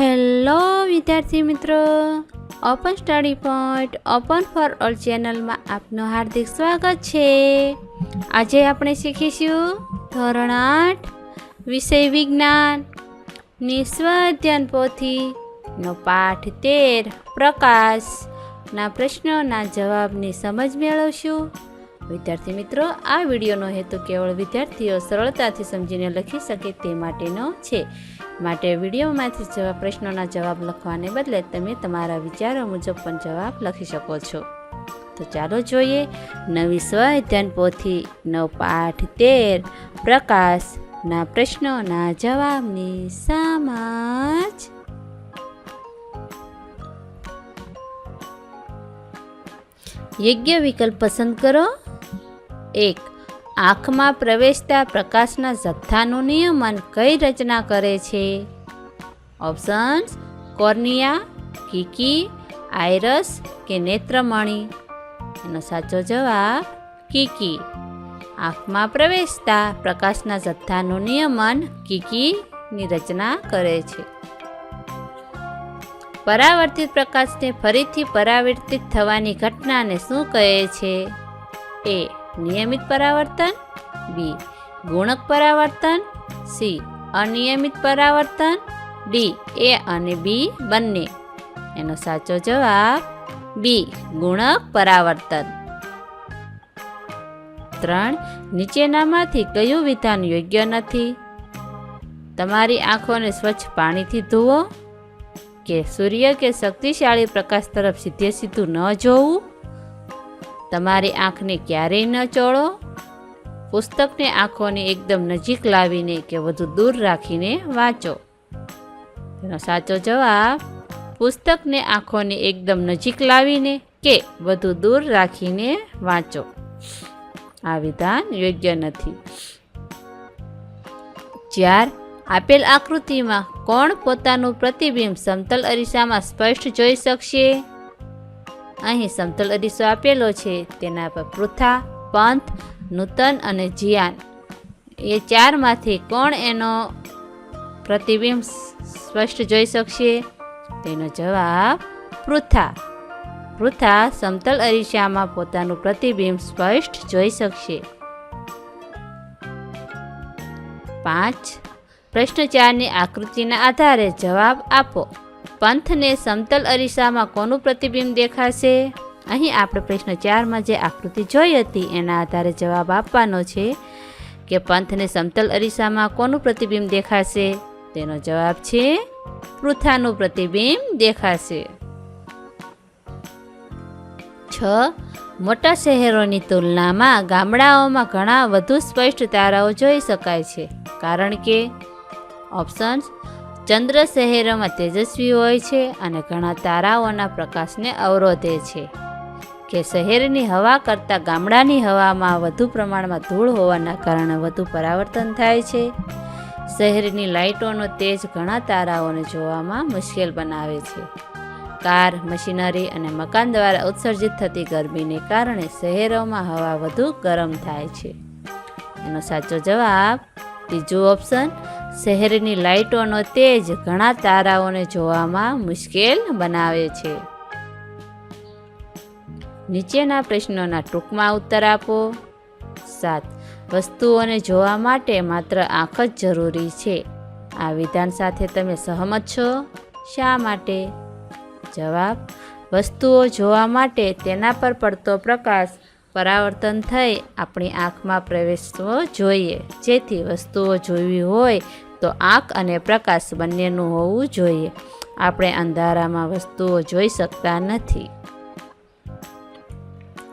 Hello વિદ્યાર્થી મિત્રો. Open study point open for all ચેનલમાં આપનું હાર્દિક સ્વાગત છે. આજે આપણે શીખીશું ધોરણ આઠ, વિષય વિજ્ઞાન. ની સ્વાધ્યાન પોથીનો પાઠ તેર પ્રકાશના પ્રશ્નોના જવાબની સમજ મેળવશું. વિદ્યાર્થી મિત્રો, આ વિડીયોનો હેતુ કેવળ વિદ્યાર્થીઓ સરળતાથી સમજીને લખી શકે તે માટેનો છે. માટે વિડીયોમાંથી જવા પ્રશ્નોના જવાબ લખવાને બદલે તમે તમારા વિચારો મુજબ પણ જવાબ લખી શકો છો. તો ચાલો જોઈએ નવી સ્વઅધ્યયન પોથી નવ પાઠ તેર. પ્રકાશના પ્રશ્નોના જવાબની સામાજ. યોગ્ય વિકલ્પ પસંદ કરો. એક. આંખમાં પ્રવેશતા પ્રકાશના જથ્થાનું નિયમન કઈ રચના કરે છે? ઓપ્શન્સ કોર્નિયા, કીકી, આયરસ કે નેત્રમણી? એનો સાચો જવાબ, કીકી. આંખમાં પ્રવેશતા પ્રકાશના જથ્થાનું નિયમન કીકીની રચના કરે છે. પરાવર્તિત પ્રકાશને ફરીથી પરાવર્તિત થવાની ઘટનાને શું કહે છે? એ નિયમિત પરાવર્તન, બી, ગુણક પરાવર્તન, સી, અનિયમિત પરાવર્તન, ડી, એ અને બી બંને. એનો સાચો જવાબ, બી, ગુણક પરાવર્તન. ત્રણ, નીચેનામાંથી કયું વિધાન યોગ્ય નથી? તમારી આંખોને સ્વચ્છ પાણીથી ધુઓ કે સૂર્ય કે શક્તિશાળી પ્રકાશ તરફ સીધે સીધું ન જોવું? તમારી આંખને ક્યારેય ન ચોળો? પુસ્તકને આંખોની એકદમ નજીક લાવીને કે વધુ દૂર રાખીને વાંચો. તેનો સાચો જવાબ, પુસ્તકને આંખોને એકદમ નજીક લાવીને કે વધુ દૂર રાખીને વાંચો. આ વિધાન યોગ્ય નથી. ચાર આપેલ આકૃતિમાં કોણ પોતાનું પ્રતિબિંબ સમતલ અરીસામાં સ્પષ્ટ જોઈ શકશે? અહીં સમતલ અરીસો આપેલો છે. તેના પર પૃથા, પંથ, નૂતન અને જિયાન. એ ચારમાંથી કોણ એનો પ્રતિબિંબ સ્પષ્ટ જોઈ શકશે? તેનો જવાબ પૃથા. પૃથા સમતલ અરીસામાં પોતાનું પ્રતિબિંબ સ્પષ્ટ જોઈ શકશે. પાંચ. પ્રશ્ન ચારની આકૃતિના આધારે જવાબ આપો. પંથને સમતલ અરીસામાં કોનું પ્રતિબિંબ દેખાશે? અહીં આપણે પ્રશ્ન ચારમાં જે આકૃતિ જોઈ હતી, એના આધારે જવાબ આપવાનો છે કે પંથને સમતલ અરીસામાં કોનું પ્રતિબિંબ દેખાશે? તેનો જવાબ છે, પૃથાનું પ્રતિબિંબ દેખાશે. છ. મોટા શહેરોની તુલનામાં ગામડાઓમાં ઘણા વધુ સ્પષ્ટ તારાઓ જોઈ શકાય છે. કારણ કે ઓપ્શન્સ ચંદ્ર શહેરોમાં તેજસ્વી હોય છે અને ઘણા તારાઓના પ્રકાશને અવરોધે છે. કે શહેરની હવા કરતાં ગામડાની હવામાં વધુ પ્રમાણમાં ધૂળ હોવાના કારણે વધુ પરાવર્તન થાય છે. શહેરની લાઇટોનો તેજ ઘણા તારાઓને જોવામાં મુશ્કેલ બનાવે છે. કાર, મશીનરી અને મકાન દ્વારા ઉત્સર્જિત થતી ગરમીને કારણે શહેરોમાં હવા વધુ ગરમ થાય છે. એનો સાચો જવાબ, ત્રીજું ઓપ્શન શહેરની લાઇટોનો તેજ ઘણા તારાઓને જોવામાં મુશ્કેલ બનાવે છે. નીચેના પ્રશ્નોના ટૂંકમાં ઉત્તર આપો. સાત. વસ્તુઓને જોવા માટે માત્ર આંખ જ જરૂરી છે. આ વિધાન સાથે તમે સહમત છો? શા માટે? જવાબ. વસ્તુઓ જોવા માટે તેના પર પડતો પ્રકાશ પરાવર્તન થઈ આપણી આંખમાં પ્રવેશવો જોઈએ. જેથી વસ્તુઓ જોવી હોય તો આંખ અને પ્રકાશ બંનેનું હોવું જોઈએ. આપણે અંધારામાં વસ્તુઓ જોઈ શકતા નથી.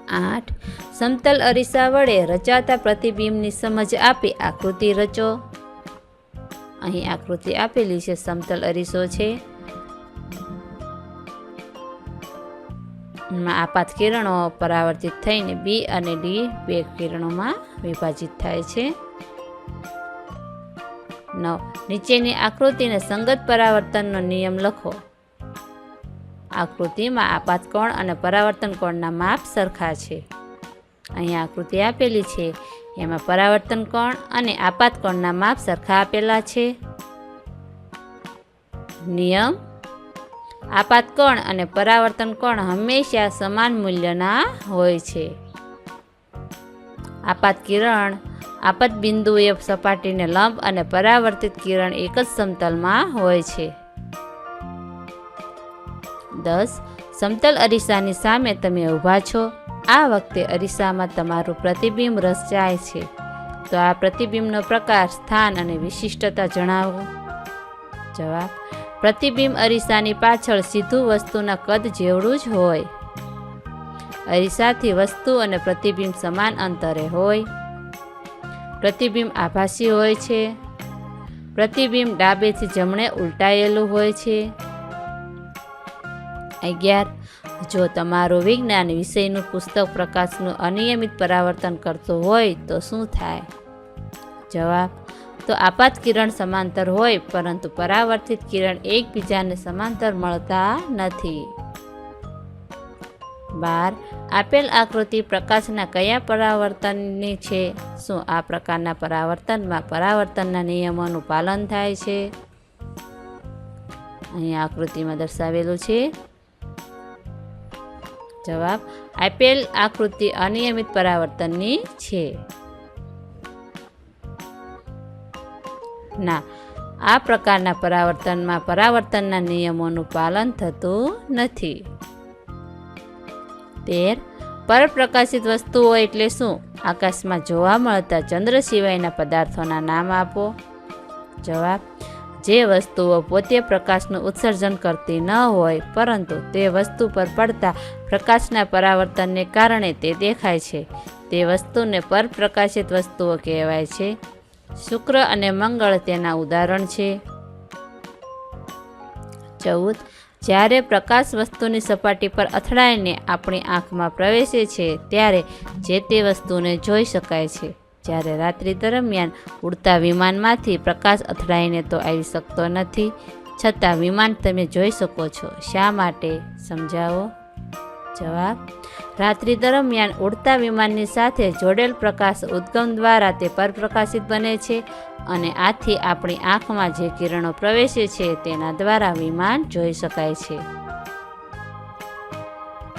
આઠ. સમતલ અરીસા વડે રચાતા પ્રતિબિંબની સમજ આપી આકૃતિ રચો. અહીં આકૃતિ આપેલી છે, સમતલ અરીસો છે. આપાત કિરણો પરાવર્તિત થઈને બી અને ડી બે કિરણોમાં વિભાજિત થાય છે. નવ. નીચેની આકૃતિને સંગત પરાવર્તનનો નિયમ લખો. આકૃતિમાં આપાત કોણ અને પરાવર્તન કોણના માપ સરખા છે. અહીં આકૃતિ આપેલી છે. એમાં પરાવર્તન કોણ અને આપાત કોણના માપ સરખા આપેલા છે. નિયમ આપાત કોણ અને પરાવર્તન કોણ હંમેશા સમાન મૂલ્યના હોય છે. આપાત કિરણ, આપાત બિંદુએ સપાટીને લંબ અને પરાવર્તિત કિરણ એક જ સમતલમાં હોય છે. દસ, સમતલ અરીસાની સામે તમે ઊભા છો. આ વખતે અરીસામાં તમારું પ્રતિબિંબ રચાય છે. તો આ પ્રતિબિંબનો પ્રકાર સ્થાન અને વિશિષ્ટતા જણાવો. જવાબ પ્રતિબિંબ અરીસાની પાછળ સીધું વસ્તુના કદ જેવડું જ હોય. અરીસાથી વસ્તુ અને પ્રતિબિંબ સમાન અંતરે હોય. પ્રતિબિંબ આભાસી હોય છે. પ્રતિબિંબ ડાબેથી જમણે ઉલટાયેલું હોય છે. અગિયાર. જો તમારું વિજ્ઞાન વિષયનું પુસ્તક પ્રકાશનું અનિયમિત પરાવર્તન કરતું હોય તો શું થાય? જવાબ તો આપાત કિરણ સમાંતર હોય, પરંતુ પરાવર્તિત કિરણ એકબીજાને સમાંતર મળતા નથી. બાર, આપેલ આકૃતિ પ્રકાશના કયા પરાવર્તનની છે? શું આ પ્રકારના પરાવર્તનમાં પરાવર્તનના નિયમોનું પાલન થાય છે? અહીં આકૃતિમાં દર્શાવેલું છે. જવાબ, આપેલ આકૃતિ અનિયમિત પરાવર્તનની છે. ના, આ પ્રકારના પરાવર્તનમાં પરાવર્તનના નિયમોનું પાલન થતું નથી. તેર, પરપ્રકાશિત વસ્તુઓ એટલે શું? આકાશમાં જોવા મળતા ચંદ્ર સિવાયના પદાર્થોના નામ આપો. જવાબ, જે વસ્તુઓ પોતે પ્રકાશનું ઉત્સર્જન કરતી ન હોય, પરંતુ તે વસ્તુ પર પડતા પ્રકાશના પરાવર્તનને કારણે તે દેખાય છે. તે વસ્તુને પરપ્રકાશિત વસ્તુઓ કહેવાય છે. શુક્ર અને મંગળ તેના ઉદાહરણ છે. ચૌદ. જ્યારે પ્રકાશ વસ્તુની સપાટી પર અથડાઈને આપણી આંખમાં પ્રવેશે છે, ત્યારે જે તે વસ્તુને જોઈ શકાય છે. જ્યારે રાત્રિ દરમિયાન ઉડતા વિમાનમાંથી પ્રકાશ અથડાઈને તો આવી શકતો નથી. છતાં વિમાન તમે જોઈ શકો છો. શા માટે? સમજાવો. જવાબ રાત્રિ દરમિયાન ઉડતા વિમાનની સાથે જોડેલ પ્રકાશ ઉદ્ગમ દ્વારા તે પરપ્રકાશિત બને છે અને આથી આપણી આંખમાં જે કિરણો પ્રવેશે છે તેના દ્વારા વિમાન જોઈ શકાય છે.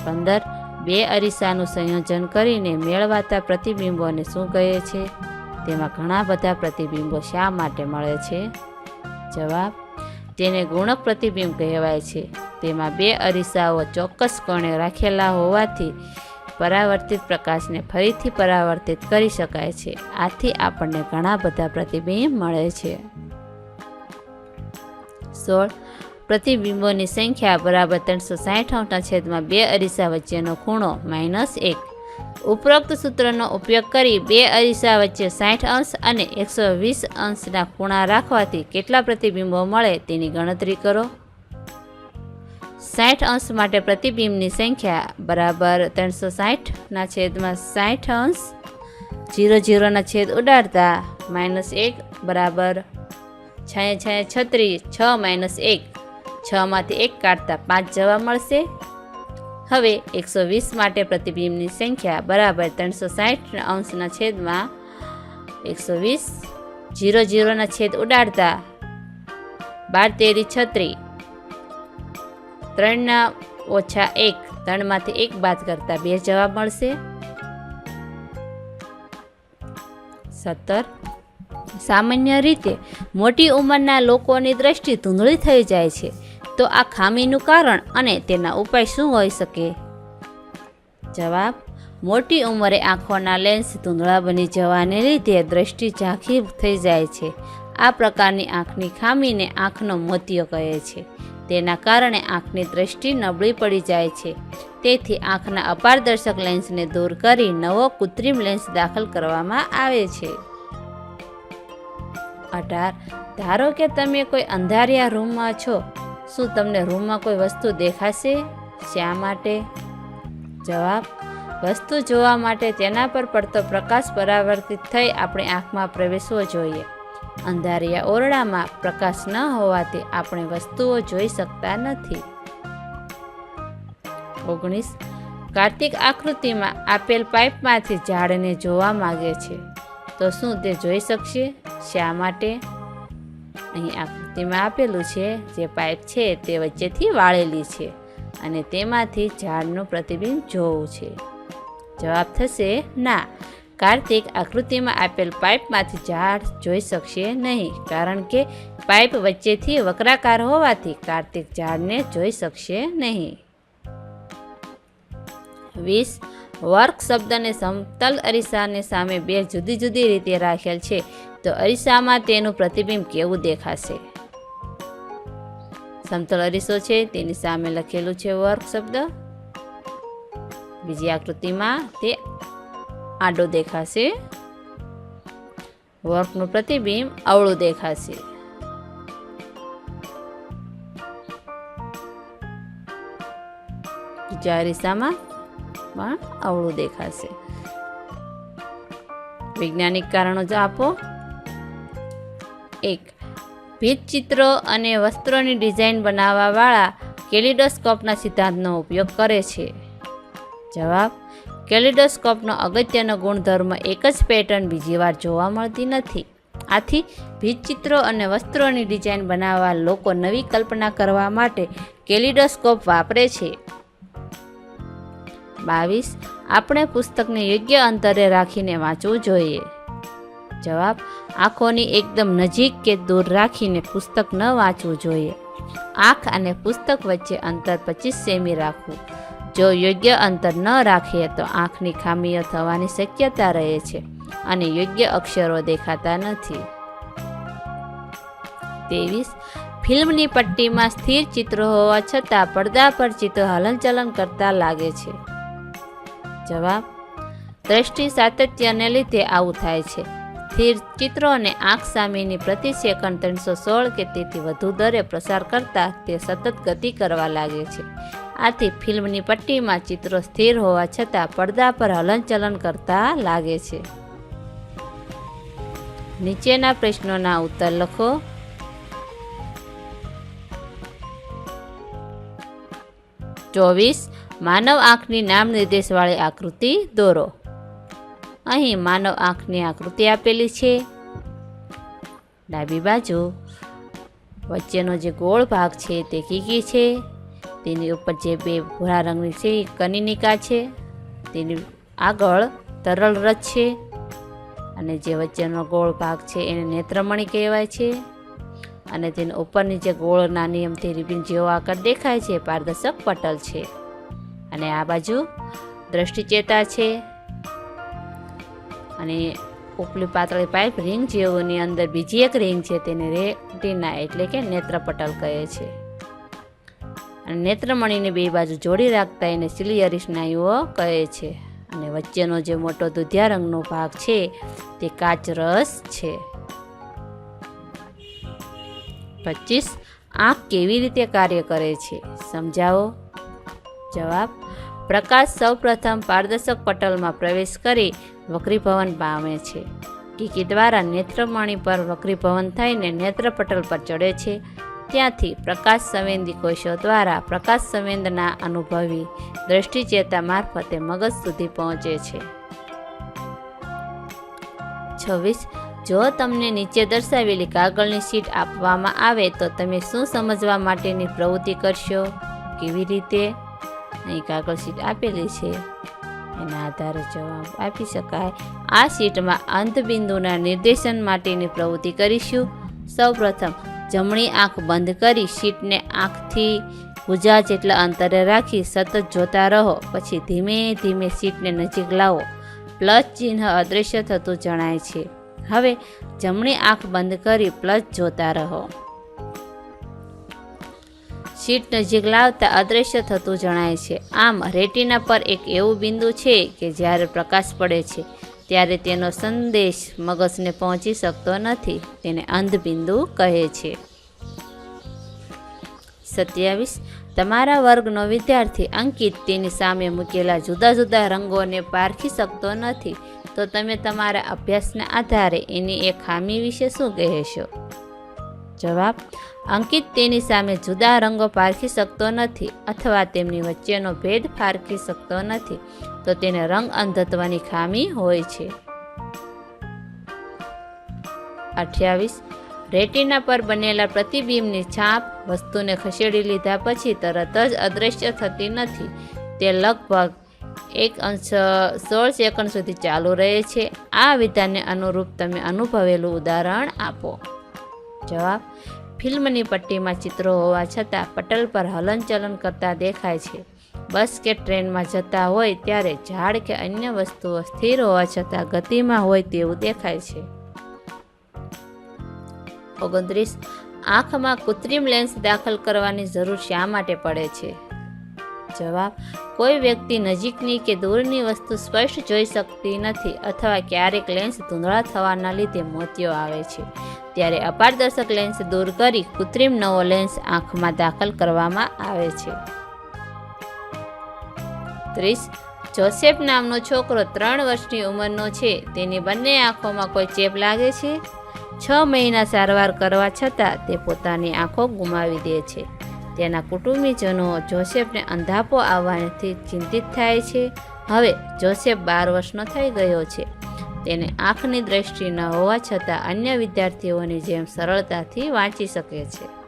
પંદર બે અરીસાનું સંયોજન કરીને મેળવાતા પ્રતિબિંબોને શું કહે છે? તેમાં ઘણા બધા પ્રતિબિંબો શા માટે મળે છે? જવાબ તેને ગુણક પ્રતિબિંબ કહેવાય છે. તેમાં બે અરીસાઓ ચોક્કસ કોણે રાખેલા હોવાથી પરાવર્તિત પ્રકાશને ફરીથી પરાવર્તિત કરી શકાય છે. આથી આપણને ઘણા બધા પ્રતિબિંબ મળે છે. સોળ. પ્રતિબિંબોની સંખ્યા બરાબર ત્રણસો સાઠ અંશના છેદમાં બે અરીસા વચ્ચેનો ખૂણો માઇનસ એક. ઉપરોક્ત સૂત્રનો ઉપયોગ કરી બે અરીસા વચ્ચે સાઠ અંશ અને એકસો વીસ અંશના ખૂણા રાખવાથી કેટલા પ્રતિબિંબો મળે તેની ગણતરી કરો. સાઠ અંશ માટે પ્રતિબિંબની સંખ્યા બરાબર ત્રણસો સાઠના છેદમાં સાઠ અંશ જીરો જીરોના છેદ ઉડાડતા માઇનસ એક બરાબર છ છ છત્રીસ છ માઇનસ એક છમાંથી એક કાઢતા પાંચ જવા મળશે. હવે એકસો વીસ માટે પ્રતિબિંબની સંખ્યા બરાબર ત્રણસો સાઠ અંશના છેદમાં એકસો વીસ, જીરો જીરોના છેદ ઉડાડતા બાર તેરી છત્રી, ત્રણના ઓછા એક, ત્રણમાંથી એક બાદ કરતા બે જવાબ મળશે. સત્તર. સામાન્ય રીતે મોટી ઉંમરના લોકોની દ્રષ્ટિ ધૂંધળી થઈ જાય છે. તો આ ખામીનું કારણ અને તેના ઉપાય શું હોઈ શકે? જવાબ, મોટી ઉંમરે આંખોના લેન્સ ધૂંધળા બની જવાને લીધે દ્રષ્ટિ ઝાંખી થઈ જાય છે. આ પ્રકારની આંખની ખામીને આંખનો મોતિયો કહે છે. તેના કારણે આંખની દ્રષ્ટિ નબળી પડી જાય છે. તેથી આંખના અપારદર્શક લેન્સને દૂર કરી નવો કૃત્રિમ લેન્સ દાખલ કરવામાં આવે છે. અઢાર. ધારો કે તમે કોઈ અંધારિયા રૂમમાં છો. શું તમને રૂમમાં કોઈ વસ્તુ દેખાશે? શા માટે? જવાબ, વસ્તુ જોવા માટે તેના પર પડતો પ્રકાશ પરાવર્તિત થઈ આપણી આંખમાં પ્રવેશવો જોઈએ. અંધારિયા ઓરડામાં પ્રકાશ ન હોવાથી આપણે વસ્તુઓ જોઈ શકતા નથી. ઓગણીસ, કાર્તિક આકૃતિમાં આપેલ પાઇપમાંથી ઝાડને જોવા માગે છે. તો શું તે જોઈ શકશે? શા માટે? અહીં આકૃતિ આકૃતિમાં આપેલું છે, જે પાઇપ છે તે વચ્ચેથી વાળેલી છે અને તેમાંથી ઝાડનું પ્રતિબિંબ જોવું છે. જવાબ થશે, ના, કાર્તિક આકૃતિમાં આપેલ પાઇપમાંથી ઝાડ જોઈ શકશે નહીં, કારણ કે પાઇપ વચ્ચેથી વક્રાકાર હોવાથી કાર્તિક ઝાડને જોઈ શકશે નહીં. વીસ, વર્ક શબ્દને સમતલ અરીસાને સામે બે જુદી જુદી રીતે રાખેલ છે, તો અરીસામાં તેનું પ્રતિબિંબ કેવું દેખાશે? સમતલ અરીસો છે, તેની સામે લખેલું છે વર્ક શબ્દ. બીજી આકૃતિમાં તે આડો દેખાશે. વર્કનું પ્રતિબિંબ અવળું દેખાશે. બીજા અરીસામાં પણ અવળું દેખાશે. વૈજ્ઞાનિક કારણો જો આપો. એક ભીતચિત્રો અને વસ્ત્રોની ડિઝાઇન બનાવવાવાળા કેલિડોસ્કોપના સિદ્ધાંતનો ઉપયોગ કરે છે. જવાબ, કેલિડોસ્કોપનો અગત્યનો ગુણધર્મ એક જ પેટર્ન બીજી વાર જોવા મળતી નથી. આથી ભીતચિત્રો અને વસ્ત્રોની ડિઝાઇન બનાવવા લોકો નવી કલ્પના કરવા માટે કેલિડોસ્કોપ વાપરે છે. બાવીસ, આપણે પુસ્તકને યોગ્ય અંતરે રાખીને વાંચવું જોઈએ. જવાબ, આંખોની એકદમ નજીક કે દૂર રાખીને પુસ્તક ન વાંચવું જોઈએ. આંખ અને પુસ્તક વચ્ચે અંતર પચીસ સેમી રાખવું. જો યોગ્ય અંતર ન રાખીએ તો આંખની ખામીઓ થવાની શક્યતા રહે છે અને યોગ્ય અક્ષરો દેખાતા નથી. ત્રેવીસ, ફિલ્મની પટ્ટીમાં સ્થિર ચિત્રો હોવા છતાં પડદા પર ચિત્રો હલનચલન કરતા લાગે છે. જવાબ, દ્રષ્ટિ સાતત્યને લીધે આવું થાય છે. સ્થિર ચિત્રો અને આંખ સામેની પ્રતિ સેકન્ડ ત્રણસો સોળ કે તેથી વધુ દરે પ્રસાર કરતા તે સતત ગતિ કરવા લાગે છે. આથી ફિલ્મની પટ્ટીમાં ચિત્રો સ્થિર હોવા છતાં પડદા પર હલનચલન કરતા લાગે છે. નીચેના પ્રશ્નોના ઉત્તર લખો. ચોવીસ, માનવ આંખની નામ નિર્દેશવાળી આકૃતિ દોરો. અહીં માનવ આંખની આકૃતિ આપેલી છે. ડાબી બાજુ વચ્ચેનો જે ગોળ ભાગ છે તે કીકી છે. તેની ઉપર જે બે ભૂરા રંગની છે એ કનિનિકા છે. તેની આગળ તરલ રથ છે અને જે વચ્ચેનો ગોળ ભાગ છે એને નેત્રમણી કહેવાય છે. અને તેની ઉપરની જે ગોળ નાની એમથી રિબિન જેવો આકાર દેખાય છે પારદર્શક પટલ છે. અને આ બાજુ દ્રષ્ટિચેતા છે. અને ઉપલી પાતળી પાઇપ રિંગ જેઓની અંદર બીજી એક રિંગ છે તેને રેટિના એટલે કે નેત્રપટલ કહે છે. અને નેત્રમણીને બે બાજુ જોડી રાખતા એને સિલિયરી સ્નાયુઓ કહે છે. અને વચ્ચેનો જે મોટો દુધિયા રંગનો ભાગ છે તે કાચરસ છે. પચીસ, આંખ કેવી રીતે કાર્ય કરે છે? સમજાવો. જવાબ, પ્રકાશ સૌપ્રથમ પારદર્શક પટલમાં પ્રવેશ કરી વક્રીભવન પામે છે. કીકી દ્વારા નેત્રમણી પર વક્રીભવન થઈને નેત્રપટલ પર ચડે છે. ત્યાંથી પ્રકાશ સંવેદી કોષો દ્વારા પ્રકાશ સંવેદના અનુભવી દ્રષ્ટિચેતા મારફતે મગજ સુધી પહોંચે છે. છવ્વીસ. જો તમને નીચે દર્શાવેલી કાગળની શીટ આપવામાં આવે તો તમે શું સમજવા માટેની પ્રવૃત્તિ કરશો? કેવી રીતે? અહીં કાગળ શીટ આપેલી છે. એના આધારે જવાબ આપી શકાય. આ શીટમાં અંતબિંદુના નિર્દેશન માટેની પ્રવૃત્તિ કરીશું. સૌપ્રથમ, જમણી આંખ બંધ કરી શીટને આંખથી ભૂજા જેટલા અંતરે રાખી સતત જોતા રહો, પછી ધીમે ધીમે શીટને નજીક લાવો. પ્લસ ચિહ્ન અદૃશ્ય થતું જણાય છે. હવે, જમણી આંખ બંધ કરી પ્લસ જોતા રહો. શીટ નજીક લાવતા અદૃશ્ય થતું જણાય છે. આમ, રેટિના પર એક એવું બિંદુ છે કે જ્યારે પ્રકાશ પડે છે, ત્યારે તેનો સંદેશ મગજને પહોંચી શકતો નથી. તેને અંધબિંદુ કહે છે. સત્યાવીસ. તમારા વર્ગનો વિદ્યાર્થી અંકિત તેની સામે મૂકેલા જુદા જુદા રંગોને પારખી શકતો નથી. તો તમે તમારા અભ્યાસના આધારે એની એક ખામી વિશે શું કહેશો? જવાબ, અંકિત તેની સામે જુદા રંગો પારખી શકતો નથી અથવા તેમની વચ્ચેનો ભેદ પારખી શકતો નથી, તો તેને રંગ અંધત્વની ખામી હોય છે. અઠ્યાવીસ, રેટિના પર બનેલા પ્રતિબિંબની છાપ વસ્તુને ખસેડી લીધા પછી તરત જ અદૃશ્ય થતી નથી. તે લગભગ એક અંશ સોળ સેકન્ડ સુધી ચાલુ રહે છે. આ વિધાનને અનુરૂપ તમે અનુભવેલું ઉદાહરણ આપો. જવાબ, ફિલ્મની પટ્ટીમાં ચિત્રો હોવા છતાં પટલ પર હલનચલન કરતા દેખાય છે. બસ કે ટ્રેનમાં જતા હોય ત્યારે ઝાડ કે અન્ય વસ્તુઓ સ્થિર હોવા છતાં ગતિમાં હોય તેવું દેખાય છે. ઓગણત્રીસ, આંખમાં કૃત્રિમ લેન્સ દાખલ કરવાની જરૂર શા માટે પડે છે? જવાબ, કોઈ વ્યક્તિ નજીકની કે દૂરની વસ્તુ સ્પષ્ટ જોઈ શકતી નથી અથવા ક્યારેક લેન્સ ધૂંધળા થવાના લીધે મોતિયો આવે છે. ત્યારે અપારદર્શક લેન્સ દૂર કરી કૃત્રિમ નવો લેન્સ આંખમાં દાખલ કરવામાં આવે છે. ત્રીસ, જોસેફ નામનો છોકરો ત્રણ વર્ષની ઉંમરનો છે. તેની બંને આંખોમાં કોઈ ચેપ લાગે છે? છ મહિના સારવાર કરવા છતાં તે પોતાની આંખો ગુમાવી દે છે. તેના કુટુંબીજનો જોસેફને અંધાપો આવવાથી ચિંતિત થાય છે. હવે જોસેફ બાર વર્ષનો થઈ ગયો છે. તેને આંખની દ્રષ્ટિ ન હોવા છતાં અન્ય વિદ્યાર્થીઓની જેમ સરળતાથી વાંચી શકે છે.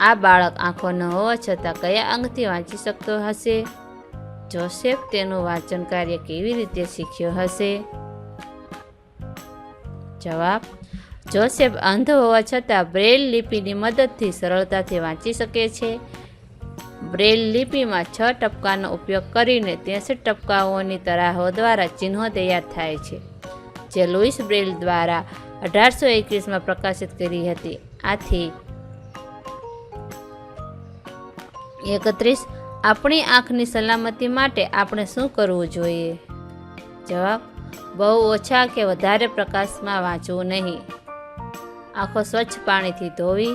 આ બાળક આંખો ન હોવા છતાં કયા અંગથી વાંચી શકતો હશે? જોસેફ, તેનું વાંચન કાર્ય કેવી રીતે શીખ્યો હશે? જવાબ, જોસેફ અંધ હોવા છતાં બ્રેલ લિપિની મદદથી સરળતાથી વાંચી શકે છે. બ્રેલ લિપિમાં છ ટપકાનો ઉપયોગ કરીને ત્રેસઠ ટપકાઓની તરાહો દ્વારા ચિહ્નો તૈયાર થાય છે, જે લુઈસ બ્રેલ દ્વારા અઢારસો એકવીસમાં પ્રકાશિત કરી હતી. આથી એકત્રીસ, આપણી આંખની સલામતી માટે આપણે શું કરવું જોઈએ? જવાબ, બહુ ઓછા કે વધારે પ્રકાશમાં વાંચવું નહીં. આંખો સ્વચ્છ પાણીથી ધોવી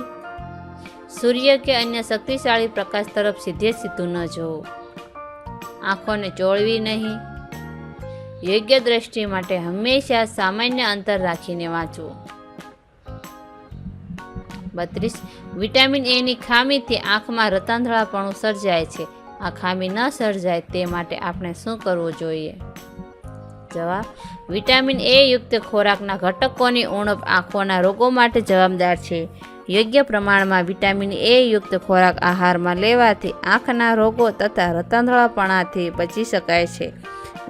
સૂર્ય કે અન્ય શક્તિશાળી પ્રકાશ તરફ સીધે સીધું ન જોવું આંખોને ચોળવી નહીં. યોગ્ય દ્રષ્ટિ માટે હંમેશા સામાન્ય અંતર રાખીને વાંચવું બત્રીસ, વિટામિન એની ખામીથી આંખમાં રતાંધળાપણું સર્જાય છે. આ ખામી ન સર્જાય તે માટે આપણે શું કરવું જોઈએ? જવાબ, વિટામિન એ યુક્ત ખોરાકના ઘટકોની ઉણપ આંખોના રોગો માટે જવાબદાર છે. યોગ્ય પ્રમાણમાં વિટામિન એ યુક્ત ખોરાક આહારમાં લેવાથી આંખના રોગો તથા રતંધળાપણાથી બચી શકાય છે.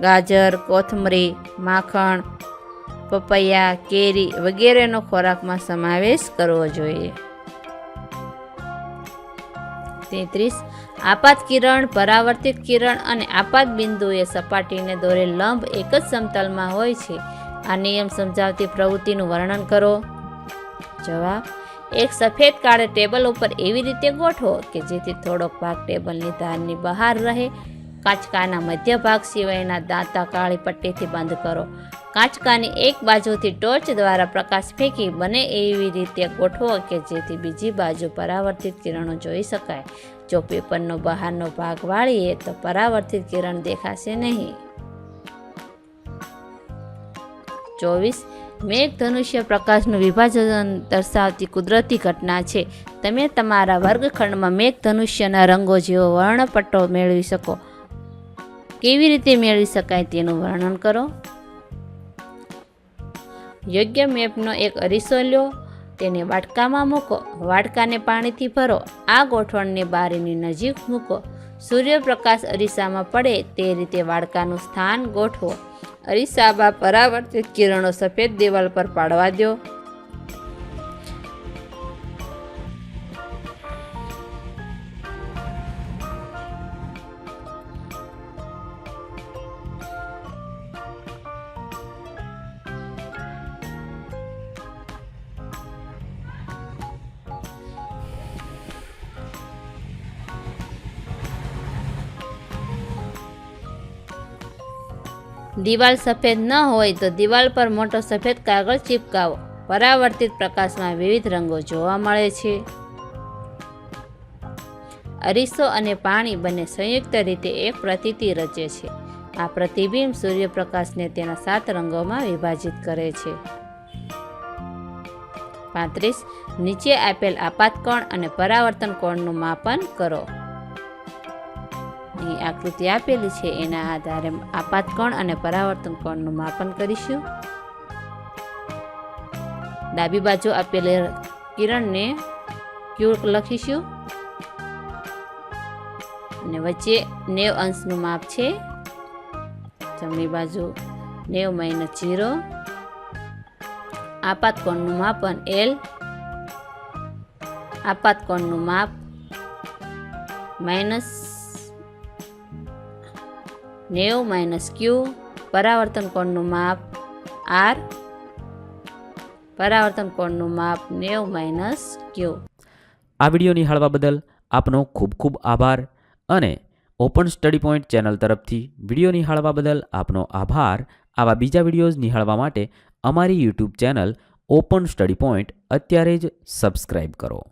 ગાજર, કોથમરી, માખણ, પપૈયા, કેરી વગેરેનો ખોરાકમાં સમાવેશ કરવો જોઈએ. તેત્રીસ, આપાત કિરણ, પરાવર્તિત કિરણ અને આપાત બિંદુએ સપાટીને દોરે લંબ એક જ સમતલમાં હોય છે. આ નિયમ સમજાવતી પ્રવૃત્તિનું વર્ણન કરો. જવાબ એક સફેદ કાળે ટેબલ ઉપર એવી રીતે ગોઠવો કે જેથી થોડોક ભાગ ટેબલની ધારની બહાર રહે. કાચકાના મધ્ય ભાગ સિવાયના દાંતા કાળી પટ્ટીથી બંધ કરો. કાચકાની એક બાજુથી ટોર્ચ દ્વારા પ્રકાશ ફેંકી બને એવી રીતે ગોઠવો કે જેથી બીજી બાજુ પરાવર્તિત કિરણો જોઈ શકાય. જો પેપરનો બહારનો ભાગ વાળીએ તો પરાવર્તિત કિરણ દેખાશે નહીં. ચોવીસ મેઘ ધનુષ્ય પ્રકાશનું વિભાજન દર્શાવતી કુદરતી ઘટના છે. તમે તમારા વર્ગખંડમાં મેઘ ધનુષ્યના રંગો જેવો વર્ણપટ્ટો મેળવી શકો. કેવી રીતે મેળવી શકાય તેનું વર્ણન કરો? યોગ્ય મેપનો એક અરીસો લો, તેને વાટકામાં મૂકો વાટકાને પાણીથી ભરો, આ ગોઠવણને બારીની નજીક મૂકો. સૂર્યપ્રકાશ અરીસામાં પડે તે રીતે વાડકાનું સ્થાન ગોઠવો. અરીસામાં પરાવર્તિત કિરણો સફેદ દિવાલ પર પાડવા દો દિવાલ સફેદ ન હોય તો દિવાલ પર મોટો સફેદ કાગળ ચિપકાવો. પરાવર્તિત પ્રકાશમાં વિવિધ રંગો જોવા મળે છે. અરીસો અને પાણી બંને સંયુક્ત રીતે એક પ્રતિતિ રચે છે. આ પ્રતિબિંબ સૂર્યપ્રકાશને તેના સાત રંગોમાં વિભાજિત કરે છે. પાંત્રીસ. નીચે આપેલ આપાત કોણ અને પરાવર્તન કોણનું માપન કરો. અહીં આકૃતિ આપેલી છે, એના આધારે આપાત કોણ અને પરાવર્તન કોણનું માપન કરીશું. ડાબી બાજુ આપેલ કિરણને ક્યુ લખીશું? અને વચ્ચે નેવ અંશનું માપ છે. જમણી બાજુ નેવ માઇનસ જીરો આપાત કોણનું માપન એલ. આપાત કોણનું માપ માઇનસ નેવ માઇનસ ક્યુ પરાવર્તન કોણનું માપ આર. પરાવર્તન કોણનું માપ નેવ માઇનસ ક્યુ. આ વીડિયો નિહાળવા બદલ આપનો ખૂબ ખૂબ આભાર અને ઓપન સ્ટડી પોઈન્ટ ચેનલ તરફથી વીડિયો નિહાળવા બદલ આપનો આભાર. આવા બીજા વિડીયોઝ નિહાળવા માટે અમારી YouTube channel open study point અત્યારે જ સબસ્ક્રાઈબ કરો.